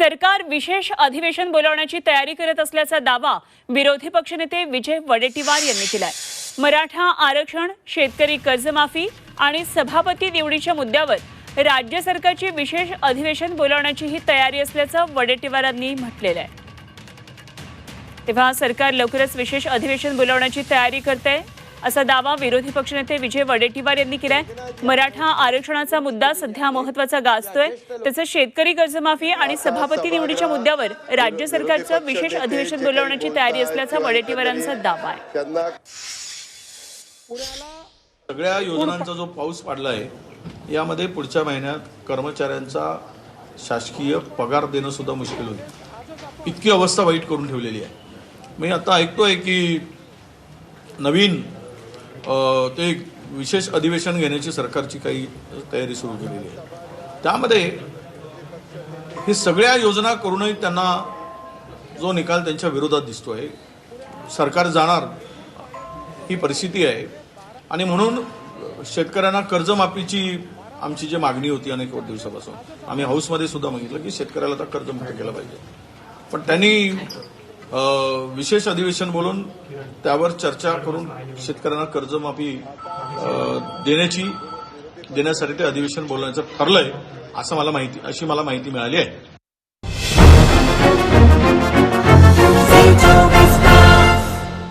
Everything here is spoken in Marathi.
सरकार विशेष अधिवेशन बोलावण्याची तयारी करत असल्याचा दावा विरोधी पक्षनेते विजय वडेट्टीवार यांनी केलाय. मराठा आरक्षण शेतकरी कर्जमाफी आणि सभापती निवडीच्या मुद्द्यावर राज्य सरकारची विशेष अधिवेशन बोलावण्याची ही तयारी असल्याचं वडेट्टीवारांनी म्हटलेलं आहे. तेव्हा सरकार लवकरच विशेष अधिवेशन बोलावण्याची तयारी करते असा दावा विरोधी पक्षनेते विजय वडेट्टीवार यांनी केलाय. मराठा आरक्षणाचा मुद्दा सध्या महत्त्वाचा गाजतोय. तसंच शेतकरी कर्जमाफी आणि सभापती निवडीच्या मुद्द्यावर राज्य सरकारचं विशेष अधिवेशन बोलावण्याची तयारी असल्याचा वडेट्टीवारांचा दावा आहे. सगळ्या योजनांचा जो पाऊस पडला आहे यामध्ये पुढच्या महिन्यात कर्मचाऱ्यांचा शासकीय पगार देणं सुद्धा मुश्किल होईल. इतकी अवस्था वाईट करून ठेवलेली आहे. मी आता ऐकतोय की नवीन ते एक विशेष अधिवेशन घेण्याची सरकारची काही तयारी सुरू केलेली आहे. त्यामध्ये ही सगळ्या योजना करूनही त्यांना जो निकाल त्यांच्या विरोधात दिसतो आहे सरकार जाणार ही परिस्थिती आहे. आणि म्हणून शेतकऱ्यांना कर्जमाफीची आमची जी मागणी होती अनेक दिवसापासून आम्ही हाऊसमध्ये सुद्धा मागितलं की शेतकऱ्याला आता कर्जमुक्त केलं पाहिजे. पण त्यांनी विशेष अधिवेशन बोलून त्यावर चर्चा करून शेतकऱ्यांना कर्जमाफी देण्याची देण्यासाठी ते अधिवेशन बोलण्याचं ठरलंय असं मला माहिती अशी मला माहिती मिळाली आहे.